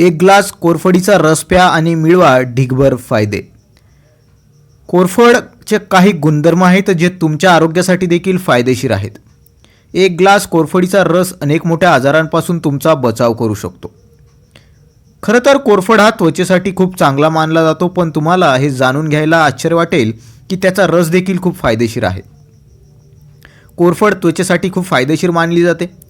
एक ग्लास कोरफडीचा रस प्या आणि मिळवा ढिगभर फायदे. कोरफडचे काही गुणधर्म आहेत जे तुमच्या आरोग्यासाठी देखील फायदेशीर आहेत. एक ग्लास कोरफडीचा रस अनेक मोठ्या आजारांपासून तुमचा बचाव करू शकतो. खरं तर कोरफड हा त्वचेसाठी खूप चांगला मानला जातो पण तुम्हाला हे जाणून घ्यायला आश्चर्य वाटेल की त्याचा रस देखील खूप फायदेशीर आहे. कोरफड त्वचेसाठी खूप फायदेशीर मानली जाते.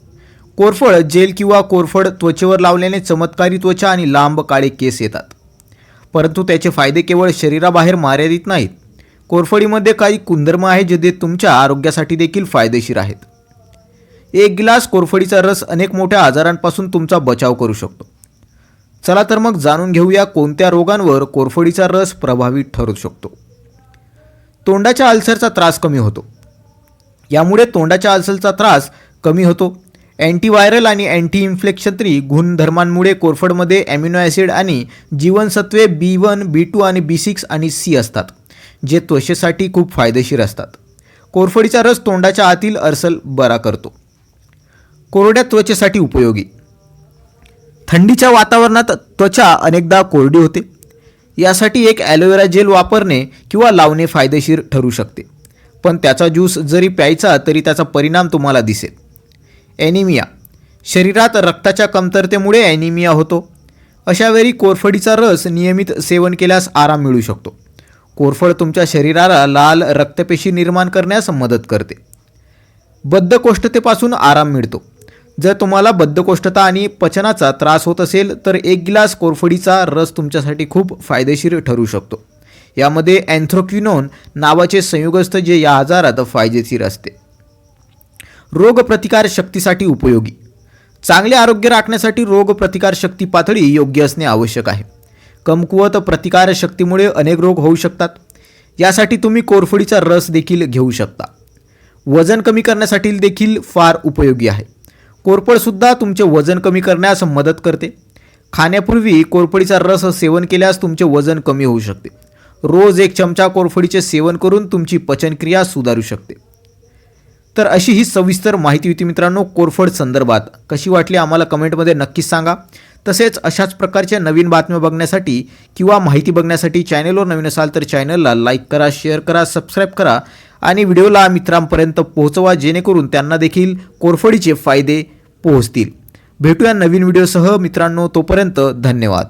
कोरफड जेल किंवा कोरफड त्वचेवर लावल्याने चमत्कारी त्वचा आणि लांब काळे केस येतात. परंतु त्याचे फायदे केवळ शरीराबाहेर मर्यादित नाहीत. कोरफडीमध्ये काही कुंदर्म आहेत जे तुमच्या आरोग्यासाठी देखील फायदेशीर आहेत. एक गिलास कोरफडीचा रस अनेक मोठ्या आजारांपासून तुमचा बचाव करू शकतो. चला तर मग जाणून घेऊया कोणत्या रोगांवर कोरफडीचा रस प्रभावी ठरू शकतो. तोंडाच्या अल्सरचा त्रास कमी होतो. यामुळे तोंडाच्या अल्सरचा त्रास कमी होतो. अँटीव्हायरल आणि अँटी इन्फ्लेक्शनरी गुणधर्मांमुळे कोरफडमध्ये ॲमिनो ॲसिड आणि जीवनसत्वे बी वन बी टू आणि बी सिक्स आणि सी असतात जे त्वचेसाठी खूप फायदेशीर असतात. कोरफडीचा रस तोंडाच्या आतील अर्सल बरा करतो. कोरड्या त्वचेसाठी उपयोगी. थंडीच्या वातावरणात त्वचा अनेकदा कोरडी होते. यासाठी एक ॲलोवेरा जेल वापरणे किंवा लावणे फायदेशीर ठरू शकते. पण त्याचा ज्यूस जरी प्यायचा तरी त्याचा परिणाम तुम्हाला दिसेल. ॲनिमिया. शरीरात रक्ताच्या कमतरतेमुळे ॲनिमिया होतो. अशावेळी कोरफडीचा रस नियमित सेवन केल्यास आराम मिळू शकतो. कोरफड तुमच्या शरीराला लाल रक्तपेशी निर्माण करण्यास मदत करते. बद्धकोष्ठतेपासून आराम मिळतो. जर तुम्हाला बद्धकोष्ठता आणि पचनाचा त्रास होत असेल तर एक गिलास कोरफडीचा रस तुमच्यासाठी खूप फायदेशीर ठरू शकतो. यामध्ये अँथ्रोक्विनोन नावाचे संयुगस्थ जे या आजारात फायदेशीर असते. रोगप्रतिकार शक्तीसाठी उपयोगी. चांगले आरोग्य राखण्यासाठी रोगप्रतिकार शक्ती पातळी योग्य असणे आवश्यक आहे. कमकुवत प्रतिकार शक्तीमुळे अनेक रोग होऊ शकतात. यासाठी तुम्ही कोरफडीचा रस देखील घेऊ शकता. वजन कमी करण्यासाठी देखील फार उपयोगी आहे. कोरफडसुद्धा तुमचे वजन कमी करण्यास मदत करते. खाण्यापूर्वी कोरफडीचा रस सेवन केल्यास तुमचे वजन कमी होऊ शकते. रोज एक चमचा कोरफडीचे सेवन करून तुमची पचनक्रिया सुधारू शकते. तर अशी ही सविस्तर माहिती होती मित्रांनो कोरफड संदर्भात. कशी वाटली आम्हाला कमेंटमध्ये नक्कीच सांगा. तसेच अशाच प्रकारच्या नवीन बातम्या बघण्यासाठी किंवा माहिती बघण्यासाठी चॅनेलवर नवीन असाल तर चॅनलला लाईक करा शेअर करा सबस्क्राईब करा आणि व्हिडिओला मित्रांपर्यंत पोहोचवा जेणेकरून त्यांना देखील कोरफडीचे फायदे पोहोचतील. भेटूया नवीन व्हिडिओसह. मित्रांनो तोपर्यंत धन्यवाद.